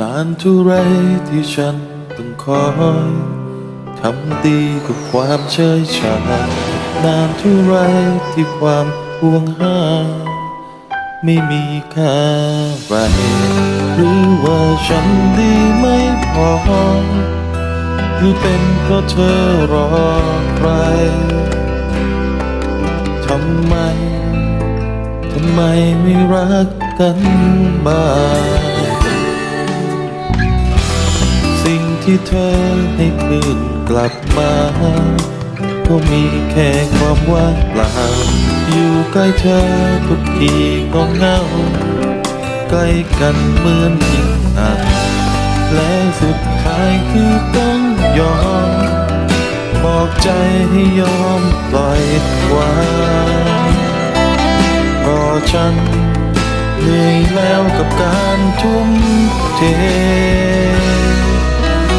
นานเท่าไรที่ฉันต้องคอยทำดีกับความเฉยชานานเท่าไรที่ความห่วงหา ไม่มีค่าไรหรือว่าฉันดีไม่พอ หรือเป็นเพราะเธอรอใคร ทำไม ทำไมไม่รักกันบ้างสิ่งที่เธอให้คืนกลับมา ก็มีแค่ความว่างเปล่า อยู่ใกล้เธอทุกทีก็เหงา ใกล้กันเหมือนยิ่งอ่านและสุดท้ายคือต้อง ยอม บอกใจให้ยอมปล่อยวางเพราะฉันเหนื่อยแล้วกับการทุ่มเท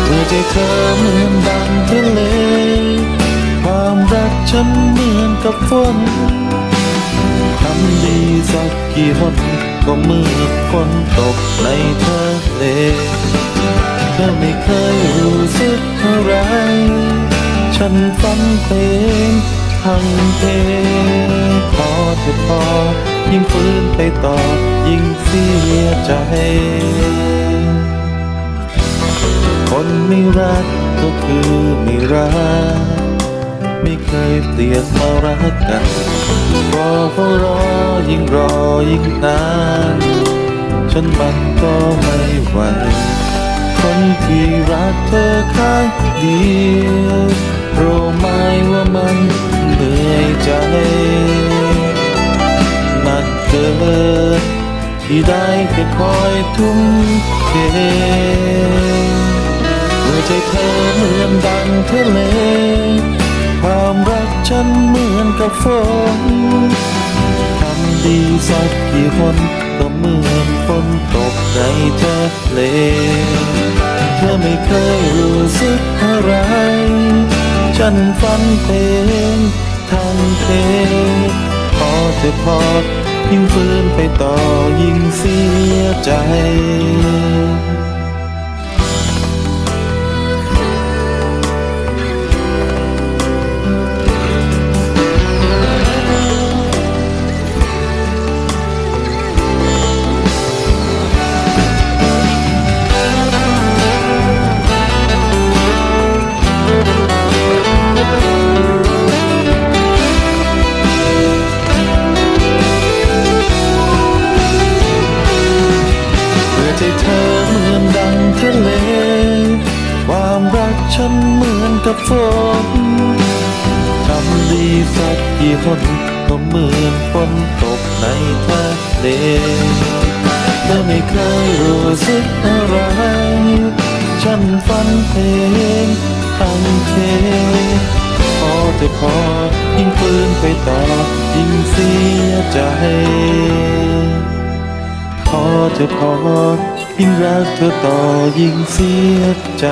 เพื่อใจเธอเหมือนดังทะเล ความรักฉันเหมือนกับฝนทำดีสักกี่หนก็เมื่อฝนตกในทะเล ธอไม่เคยรู้สึกอะไร ฉันฝันเพลงทั้งเพลงพอเธอพอ ยิ่งฝืนไปต่อ ยิ่งเสียใจ คนไม่รักก็คือไม่รัก ไม่เคยเปลี่ยนมารักกันรอเฝ้ารอยิ่งรอยิ่งนาน ฉันมันก็ไม่ไหว ที่รักเธอข้างเดียวรู้ไหมว่ามันเหนื่อยใจหนักเกินที่ได้แค่คอยทุ่มเทเมื่อใจเธอเหมือนดังทะเลความรักฉันเหมือนกับฝนทำดีสักกี่คนก็เหมือนฝนตกในทะเล เธอไม่เคยรู้สึกอะไร ฉันฟังเพลงทั้งเพลงพอเธอพอยิ่งฟื้นไปต่อยิ่งเสียใจ กับฝนทำดีสักกี่คนก็เหมือนฝนตกในทะเลเธอไม่เคยรู้สึกอะไรฉันฝันเพลงทั้งเพลงพอเธอพอยิ่งฝืนไปต่อยิ่งเสียใจพอเธอพอยิ่งรักเธอต่อยิ่งเสียใจ